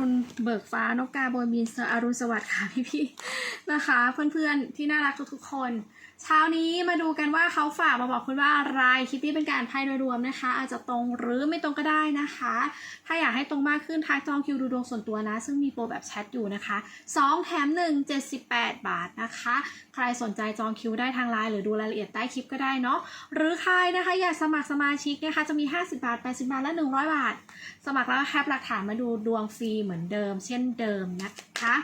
รุเบิกฟ้านกกาโบยบินอรุณสวัสดิ์ค่ะพี่พี่ นะคะเพื่อนๆที่น่ารักทุกๆคน เช้านี้มาดูกันว่าเขาฝากมาบอกคุณว่าอะไรคิตตี้เป็นการไพ่โดยรวมนะคะ อาจจะตรงหรือไม่ตรงก็ได้นะคะ ถ้าอยากให้ตรงมากขึ้นทักจองคิวดูดวงส่วนตัวนะ ซึ่งมีโปรแบบแชทอยู่นะคะ 2 แถม 1 78 บาทนะคะ ใครสนใจจองคิวได้ทางไลน์หรือดูรายละเอียดใต้คลิปก็ได้เนาะหรือใครนะคะอยากสมัครสมาชิกนะคะจะมี 50 บาท 80 บาทและ 100 บาท สมัครแล้วแคปหลักฐานมาดูดวงฟรีเหมือนเดิม เช่นเดิมนะคะ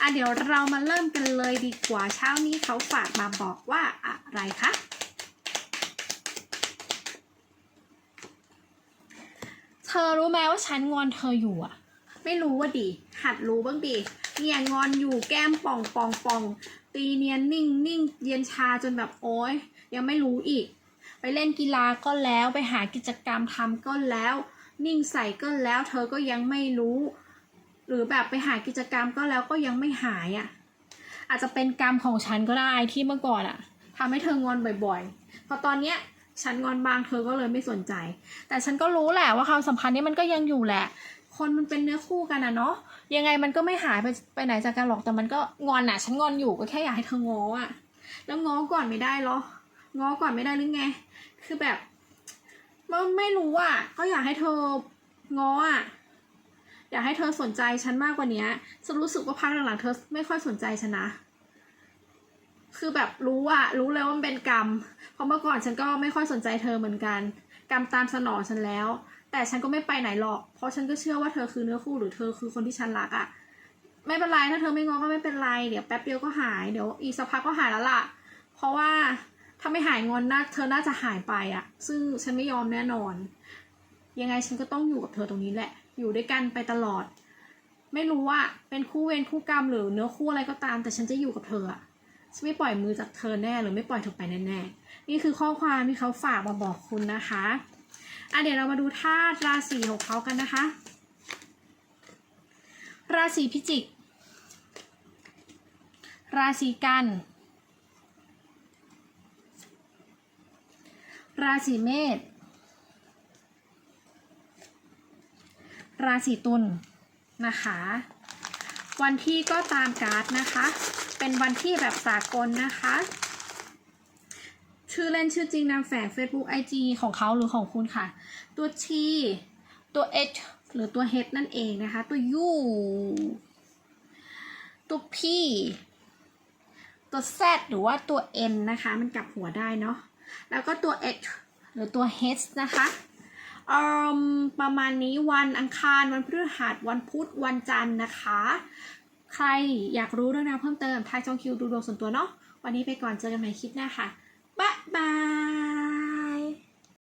อะเดี๋ยวเรามาเริ่มกันเลยดีกว่าเช้านี้เขาฝากมาบอกว่าอะไรคะเธอรู้ไหมว่าฉันงอนเธออยู่อะ ไม่รู้ว่าดิหัดรู้บ้างดิเนี่ยงอนอยู่แก้มป่องป่องป่องตีเนียนนิ่งนิ่งเย็นชาจนแบบโอ๊ยยังไม่รู้อีก ไปเล่นกีฬาก็แล้วไปหากิจกรรมทำก็แล้ว นิ่งใส่ก็แล้ว เธอก็ยังไม่รู้ หรือแบบไปหากิจกรรมก็แล้วก็ยังไม่หายอะ่ะ อาจจะเป็นกรรมของฉันก็ได้ที่เมื่อก่อนอะ่ะทำให้เธองอนบ่อยๆ พอตอนเนี้ยฉันงอนบางเธอก็เลยไม่สนใจ แต่ฉันก็รู้แหละว่าความสัมพันธ์นี้มันก็ยังอยู่แหละ คนมันเป็นเนื้อคู่กันอะเนาะยังไงมันก็ไม่หายไปไปไหนจากกันหรอกแต่มันก็งอนอะฉันงอนอยู่ก็แค่อยากให้เธอง้ออะแล้วง้อก่อนไม่ได้หรอง้อก่อนไม่ได้หรือไง คือแบบมันไม่รู้อะก็อยากให้เธอง้ออะ อยากให้เธอสนใจฉันมากกว่านี้ฉันรู้สึกว่าพักหลังๆเธอไม่ค่อยสนใจฉันนะ คือแบบรู้อะรู้เลยว่ามันเป็นกรรม เพราะเมื่อก่อนฉันก็ไม่ค่อยสนใจเธอเหมือนกัน กรรมตามสนองฉันแล้ว แต่ฉันก็ไม่ไปไหนหรอก เพราะฉันก็เชื่อว่าเธอคือเนื้อคู่หรือเธอคือคนที่ฉันรักอะไม่เป็นไรถ้าเธอไม่งอก็ไม่เป็นไร เดี๋ยวแป๊บเดียวก็หาย เดี๋ยวอีกสักพักก็หายแล้วล่ะ เพราะว่าถ้าไม่หายงอนน่าเธอน่าจะหายไปอะซึ่งฉันไม่ยอมแน่นอน ยังไงฉันก็ต้องอยู่กับเธอตรงนี้แหละ อยู่ด้วยกันไปตลอด ไม่รู้ว่าเป็นคู่เวรคู่กรรมหรือเนื้อคู่อะไรก็ตาม แต่ฉันจะอยู่กับเธออะฉันไม่ปล่อยมือจากเธอแน่หรือไม่ปล่อยเธอไปแน่ๆนี่คือข้อความที่เขาฝากมาบอกคุณนะคะอะเดี๋ยวเรามาดูธาตุราศีของเขากันนะคะ ราศีพิจิก ราศีกัน ราศีเมษ ราศีตุลนะคะ วันที่ก็ตามการ์ดนะคะ เป็นวันที่แบบสากลนะคะ ชื่อเล่นชื่อจริงนามแฝง Facebook IG ของเขาหรือของคุณค่ะ ตัว T ตัว H หรือตัว H นั่นเองนะคะ ตัว U ตัว P ตัว Z หรือว่าตัว N นะคะ มันกลับหัวได้เนาะแล้วก็ตัว H หรือตัว H นะคะ ประมาณนี้วันอังคารวันพฤหัสวันพุธวันจันทร์นะคะ ใครอยากรู้เรื่องราวเพิ่มเติมทายจองคิวดูดวงส่วนตัวเนาะวันนี้ไปก่อนเจอกันใหม่คลิปหน้าค่ะบ๊ายบาย